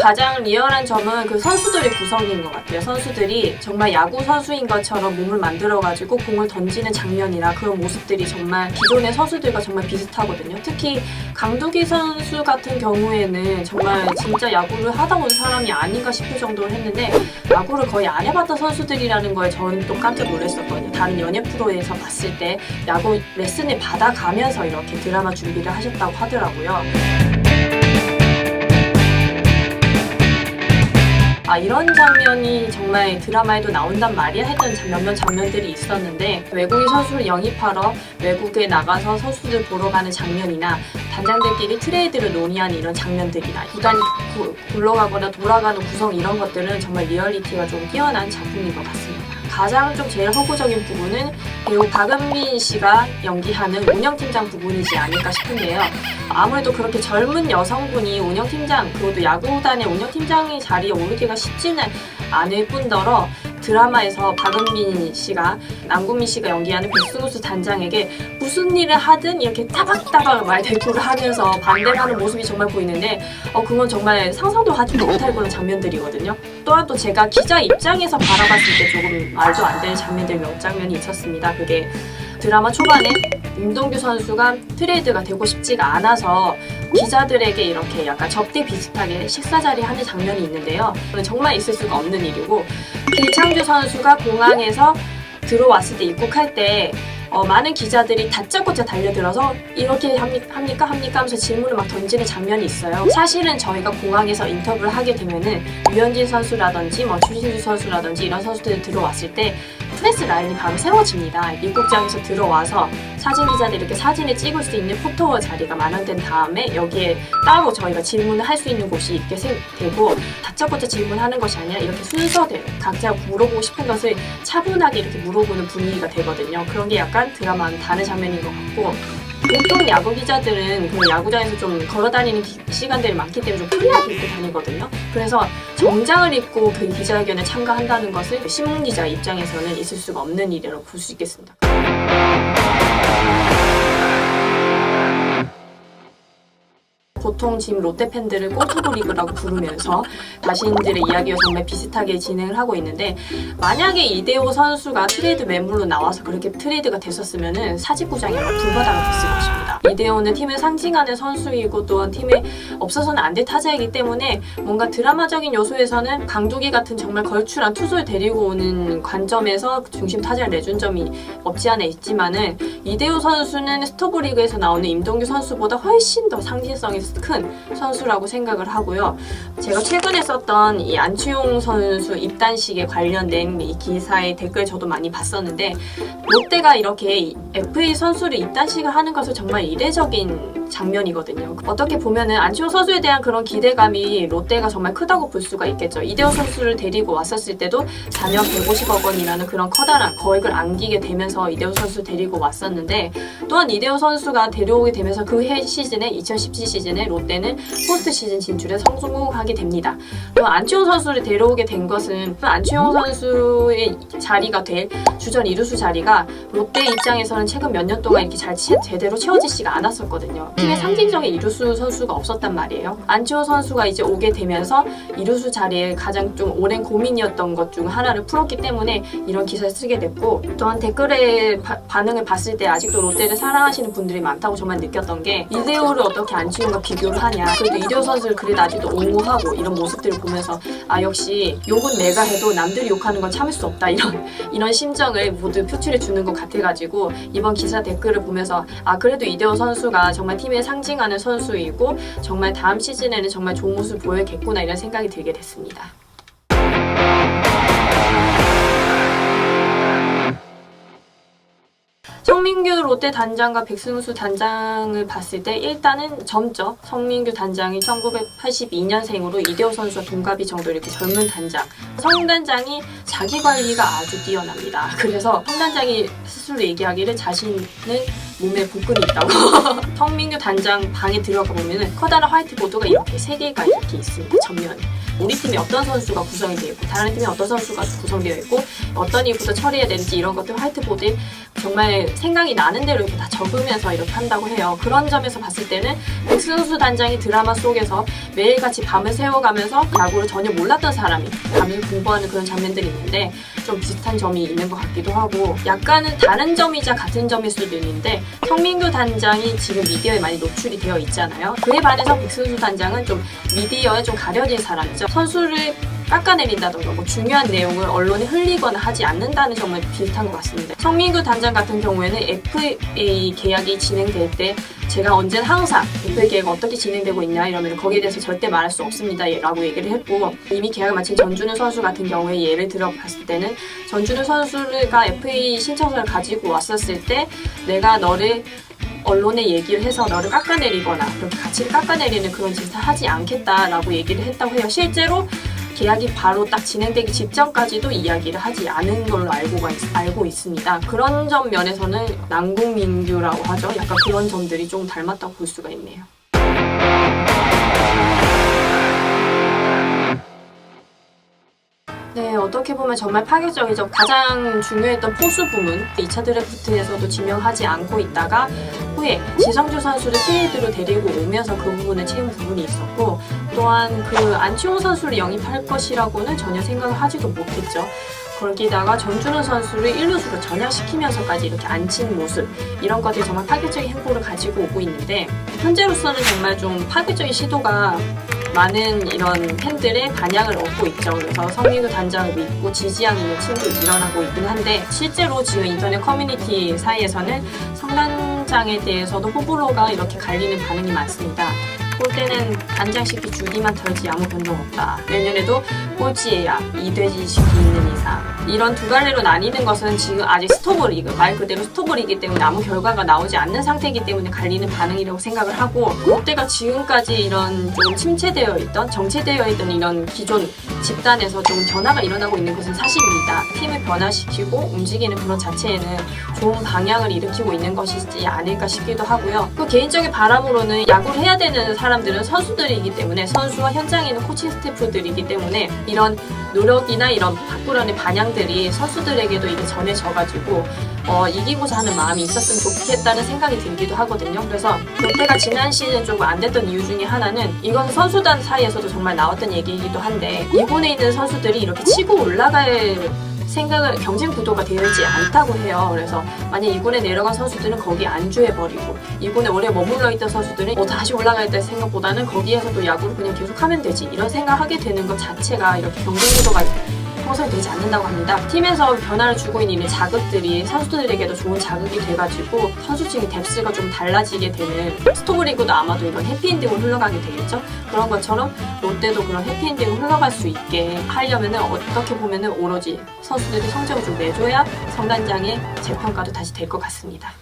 가장 리얼한 점은 그 선수들의 구성인 것 같아요. 선수들이 정말 야구 선수인 것처럼 몸을 만들어가지고 공을 던지는 장면이나 그런 모습들이 정말 기존의 선수들과 정말 비슷하거든요. 특히 강두기 선수 같은 경우에는 정말 진짜 야구를 하다 온 사람이 아닌가 싶을 정도로 했는데 야구를 거의 안 해봤던 선수들이라는 거에 저는 또 깜짝 놀랐었거든요. 다른 연예 프로에서 봤을 때 야구 레슨을 받아가면서 이렇게 드라마 준비를 하셨다고 하더라고요. 아 이런 장면이 정말 드라마에도 나온단 말이야 했던 장- 몇몇 장면들이 있었는데 외국인 선수를 영입하러 외국에 나가서 선수들 보러 가는 장면이나 단장들끼리 트레이드를 논의하는 이런 장면들이나 구단이 구- 굴러가거나 돌아가는 구성 이런 것들은 정말 리얼리티가 좀 뛰어난 작품인 것 같습니다. 가장 좀 제일 허구적인 부분은 배우 박은빈 씨가 연기하는 운영팀장 부분이지 않을까 싶은데요. 아무래도 그렇게 젊은 여성분이 운영팀장, 그것도 야구단의 운영팀장의 자리에 오르기가 쉽지는 않을 뿐더러 드라마에서 박은빈 씨가 남궁민 씨가 연기하는 백승우수 단장에게 무슨 일을 하든 이렇게 따박따박 말 대꾸를 하면서 반대를 하는 모습이 정말 보이는데 어 그건 정말 상상도 하지 못할 그런 장면들이거든요. 또한 또 제가 기자 입장에서 바라봤을 때 조금 말도 안 되는 장면들 몇 장면이 있었습니다. 그게 드라마 초반에 임동규 선수가 트레이드가 되고 싶지가 않아서 기자들에게 이렇게 약간 접대 비슷하게 식사 자리 하는 장면이 있는데요. 정말 있을 수가 없는 일이고 길창규 선수가 공항에서 들어왔을 때 입국할 때 어, 많은 기자들이 다짜고짜 달려들어서 이렇게 합니- 합니까 합니까 하면서 질문을 막 던지는 장면이 있어요. 사실은 저희가 공항에서 인터뷰를 하게 되면은 유현진 선수라든지 뭐 추신수 선수라든지 이런 선수들이 들어왔을 때 프레스 라인이 바로 세워집니다. 입국장에서 들어와서 사진 기자들이 이렇게 사진을 찍을 수 있는 포토워 자리가 마련된 다음에 여기에 따로 저희가 질문을 할 수 있는 곳이 있게 세- 되고 다짜고짜 질문하는 것이 아니라 이렇게 순서대로 각자 물어보고 싶은 것을 차분하게 이렇게 물어보는 분위기가 되거든요. 그런 게 약간 드라마는 다른 장면인 것 같고 보통 야구 기자들은 그 야구장에서 좀 걸어다니는 기- 시간들이 많기 때문에 좀 프리하게 입고 다니거든요. 그래서 정장을 입고 그 기자회견에 참가한다는 것을 신문 기자 입장에서는 있을 수가 없는 일이라고 볼 수 있겠습니다. 보통 지금 롯데 팬들을 꼬투브 리그라고 부르면서 자신들의 이야기와 정말 비슷하게 진행을 하고 있는데 만약에 이대호 선수가 트레이드 매물로 나와서 그렇게 트레이드가 됐었으면은 사직구장이 아마 불바다가 됐을 것입니다. 이대호는 팀을 상징하는 선수이고 또한 팀에 없어서는 안 될 타자이기 때문에 뭔가 드라마적인 요소에서는 강두기 같은 정말 걸출한 투수를 데리고 오는 관점에서 중심 타자를 내준 점이 없지 않아 있지만은 이대호 선수는 스토브리그에서 나오는 임동규 선수보다 훨씬 더 상징성이 큰 선수라고 생각을 하고요. 제가 최근에 썼던 이 안치용 선수 입단식에 관련된 이 기사의 댓글 저도 많이 봤었는데 롯데가 이렇게 FA 선수를 입단식을 하는 것은 정말 이례적인 장면이거든요. 어떻게 보면은 안치홍 선수에 대한 그런 기대감이 롯데가 정말 크다고 볼 수가 있겠죠. 이대호 선수를 데리고 왔었을 때도 4년 150억 원이라는 그런 커다란 거액을 안기게 되면서 이대호 선수 데리고 왔었는데 또한 이대호 선수가 데려오게 되면서 그 해 시즌에 2017 시즌에 롯데는 포스트 시즌 진출에 성공하게 됩니다. 또 안치홍 선수를 데려오게 된 것은 안치홍 선수의 자리가 될 주전 이루수 자리가 롯데 입장에서는 최근 몇 년 동안 이렇게 잘 채- 제대로 채워지지가 않았었거든요. 팀에 상징적인 이루수 선수가 없었단 말이에요. 안치홍 선수가 이제 오게 되면서 이루수 자리에 가장 좀 오랜 고민이었던 것 중 하나를 풀었기 때문에 이런 기사를 쓰게 됐고 또한 댓글의 바- 반응을 봤을 때 아직도 롯데를 사랑하시는 분들이 많다고 정말 느꼈던 게 이대호를 어떻게 안치홍과 비교를 하냐. 그래도 이대호 선수를 그래도 아직도 옹호하고 이런 모습들을 보면서 아 역시 욕은 내가 해도 남들이 욕하는 건 참을 수 없다. 이런 이런 심정을 모두 표출해 주는 것 같아가지고 이번 기사 댓글을 보면서 아 그래도 이대호 선수가 정말 팀에 상징하는 선수이고 정말 다음 시즌에는 정말 좋은 모습을 보여야겠구나 이런 생각이 들게 됐습니다. 성민규 롯데 단장과 백승수 단장을 봤을 때 일단은 점죠. 성민규 단장이 1982년생으로 이대호 선수와 동갑이 정도 이렇게 젊은 단장. 성 단장이 자기 관리가 아주 뛰어납니다. 그래서 성 단장이 스스로 얘기하기를 자신은 몸에 복근이 있다고. 성민규 단장 방에 들어가 보면은 커다란 화이트보드가 이렇게 세 개가 이렇게 있습니다. 전면에. 우리 팀에 어떤 선수가 구성이 되어 있고 다른 팀에 어떤 선수가 구성되어 있고 어떤 이유부터 처리해야 되는지 이런 것들 화이트보드에 정말 생각이 나는 대로 이렇게 다 적으면서 이렇게 한다고 해요. 그런 점에서 봤을 때는 백승수 단장이 드라마 속에서 매일같이 밤을 새워가면서 야구를 전혀 몰랐던 사람이 밤을 공부하는 그런 장면들이 있는데 좀 비슷한 점이 있는 것 같기도 하고 약간은 다른 점이자 같은 점일 수도 있는데 성민규 단장이 지금 미디어에 많이 노출이 되어 있잖아요. 그에 반해서 백승수 단장은 좀 미디어에 좀 가려진 사람이죠. 선수를 깎아내린다던가 뭐 중요한 내용을 언론에 흘리거나 하지 않는다는 점은 비슷한 것 같습니다. 성민규 단장 같은 경우에는 FA 계약이 진행될 때 제가 언제나 항상 FA 계약이 어떻게 진행되고 있냐 이러면 거기에 대해서 절대 말할 수 없습니다 라고 얘기를 했고 이미 계약을 마친 전준우 선수 같은 경우에 예를 들어 봤을 때는 전준우 선수가 FA 신청서를 가지고 왔었을 때 내가 너를 언론에 얘기를 해서 너를 깎아내리거나 그렇게 가치를 깎아내리는 그런 짓을 하지 않겠다라고 얘기를 했다고 해요. 실제로 계약이 바로 딱 진행되기 직전까지도 이야기를 하지 않은 걸로 알고, 있, 알고 있습니다. 그런 점 면에서는 남궁민규라고 하죠. 약간 그런 점들이 좀 닮았다고 볼 수가 있네요. 네, 어떻게 보면 정말 파격적이죠. 가장 중요했던 포수 부문, 2차 드래프트에서도 지명하지 않고 있다가 후에 지성주 선수를 트레이드로 데리고 오면서 그 부분을 채운 부분이 있었고 또한 그 안치홍 선수를 영입할 것이라고는 전혀 생각을 하지도 못했죠. 거기다가 전준우 선수를 1루수로 전향시키면서까지 이렇게 앉힌 모습 이런 것들이 정말 파격적인 행보를 가지고 오고 있는데 현재로서는 정말 좀 파격적인 시도가 많은 이런 팬들의 반향을 얻고 있죠. 그래서 성민우 단장을 믿고 지지하는 친구도 일어나고 있긴 한데 실제로 지금 인터넷 커뮤니티 사이에서는 성단장에 대해서도 호불호가 이렇게 갈리는 반응이 많습니다. 볼 때는 단장시키 주기만 털지 아무 변동 없다. 내년에도 꼴찌해야 이돼지 시기 있는 이상. 이런 두 갈래로 나뉘는 것은 지금 아직 리그, 말 그대로 스토브 리기 때문에 아무 결과가 나오지 않는 상태이기 때문에 갈리는 반응이라고 생각을 하고 롯데가 지금까지 이런 좀 침체되어 있던, 정체되어 있던 이런 기존 집단에서 좀 변화가 일어나고 있는 것은 사실입니다. 팀을 변화시키고 움직이는 그런 자체에는 좋은 방향을 일으키고 있는 것이지 않을까 싶기도 하고요. 그 개인적인 바람으로는 야구를 해야 되는 사람 들은 선수들이기 때문에 선수와 현장에 있는 코칭 스태프들이기 때문에 이런 노력이나 이런 바꾸려는 반향들이 선수들에게도 이게 전해져가지고 어, 이기고자 하는 마음이 있었으면 좋겠다는 생각이 들기도 하거든요. 그래서 롯데가 지난 시즌 좀안 됐던 이유 중에 하나는 이건 선수단 사이에서도 정말 나왔던 얘기이기도 한데 일본에 있는 선수들이 이렇게 치고 올라갈 생각을 경쟁 구도가 되지 않다고 해요. 그래서 만약 이군에 내려간 선수들은 거기 안주해버리고 이군에 오래 머물러 있던 선수들은 뭐 다시 올라가야 생각보다는 거기에서도 야구를 그냥 계속 하면 되지 이런 생각하게 되는 것 자체가 이렇게 경쟁 구도가 형성되지 않는다고 합니다. 팀에서 변화를 주고 있는 이 자극들이 선수들에게도 좋은 자극이 돼가지고 선수층의 뎁스가 좀 달라지게 되는 스토브리그도 아마도 이런 해피엔딩으로 흘러가게 되겠죠. 그런 것처럼 롯데도 그런 해피엔딩으로 흘러갈 수 있게 하려면 어떻게 보면 오로지 선수들이 성적을 좀 내줘야 성단장의 재평가도 다시 될 것 같습니다.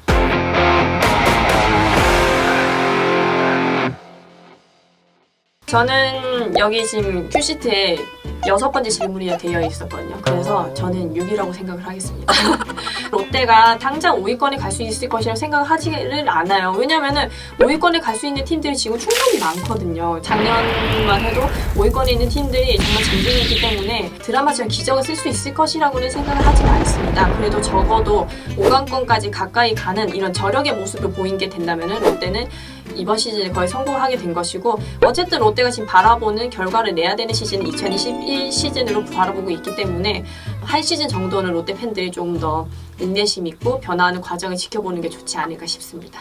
저는 여기 지금 큐시트에 여섯 번째 질문이 되어 있었거든요. 그래서 저는 6이라고 생각을 하겠습니다. 롯데가 당장 5위권에 갈 수 있을 것이라고 생각을 하지를 않아요. 왜냐면은 5위권에 갈 수 있는 팀들이 지금 충분히 많거든요. 작년만 해도 5위권에 있는 팀들이 정말 전쟁이기 때문에 드라마처럼 기적을 쓸 수 있을 것이라고는 생각을 하진 않습니다. 그래도 적어도 5강권까지 가까이 가는 이런 저력의 모습을 보인 게 된다면은 롯데는 이번 시즌에 거의 성공하게 된 것이고 어쨌든 롯데가 지금 바라보는 결과를 내야 되는 시즌은 2021 시즌으로 바라보고 있기 때문에 한 시즌 정도는 롯데 팬들이 조금 더 인내심 있고 변화하는 과정을 지켜보는 게 좋지 않을까 싶습니다.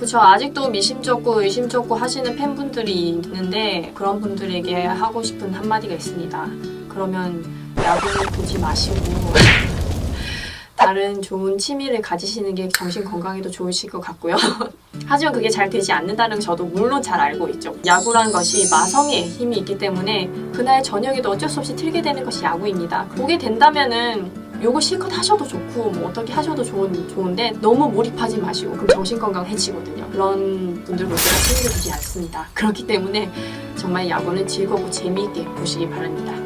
그쵸 아직도 미심쩍고 의심쩍고 하시는 팬분들이 있는데 그런 분들에게 하고 싶은 한마디가 있습니다. 그러면 야구를 보지 마시고 다른 좋은 취미를 가지시는 게 정신 건강에도 좋으실 것 같고요. 하지만 그게 잘 되지 않는다는 걸 저도 물론 잘 알고 있죠. 야구란 것이 마성의 힘이 있기 때문에 그날 저녁에도 어쩔 수 없이 틀게 되는 것이 야구입니다. 보게 된다면은 요거 실컷 하셔도 좋고 뭐 어떻게 하셔도 좋은, 좋은데 너무 몰입하지 마시고 그럼 정신 건강 해치거든요. 그런 분들 롯데가 챙겨 주지 않습니다. 그렇기 때문에 정말 야구는 즐겁고 재미있게 보시기 바랍니다.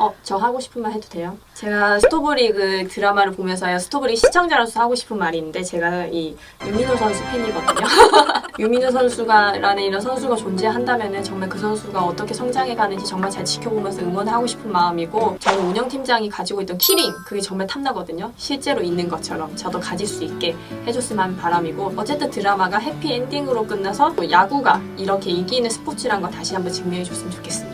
어, 저 하고 싶은 말 해도 돼요? 제가 스토브리 그 드라마를 보면서요. 스토브리그 시청자로서 하고 싶은 말이 있는데 제가 이 유민호 선수 팬이거든요. 유민호 선수가 라는 이런 선수가 존재한다면은 정말 그 선수가 어떻게 성장해 가는지 정말 잘 지켜보면서 응원하고 싶은 마음이고 저는 운영팀장이 가지고 있던 키링 그게 정말 탐나거든요. 실제로 있는 것처럼 저도 가질 수 있게 해줬으면 하는 바람이고 어쨌든 드라마가 해피엔딩으로 끝나서 또 야구가 이렇게 이기는 스포츠란 거 다시 한번 증명해줬으면 좋겠습니다.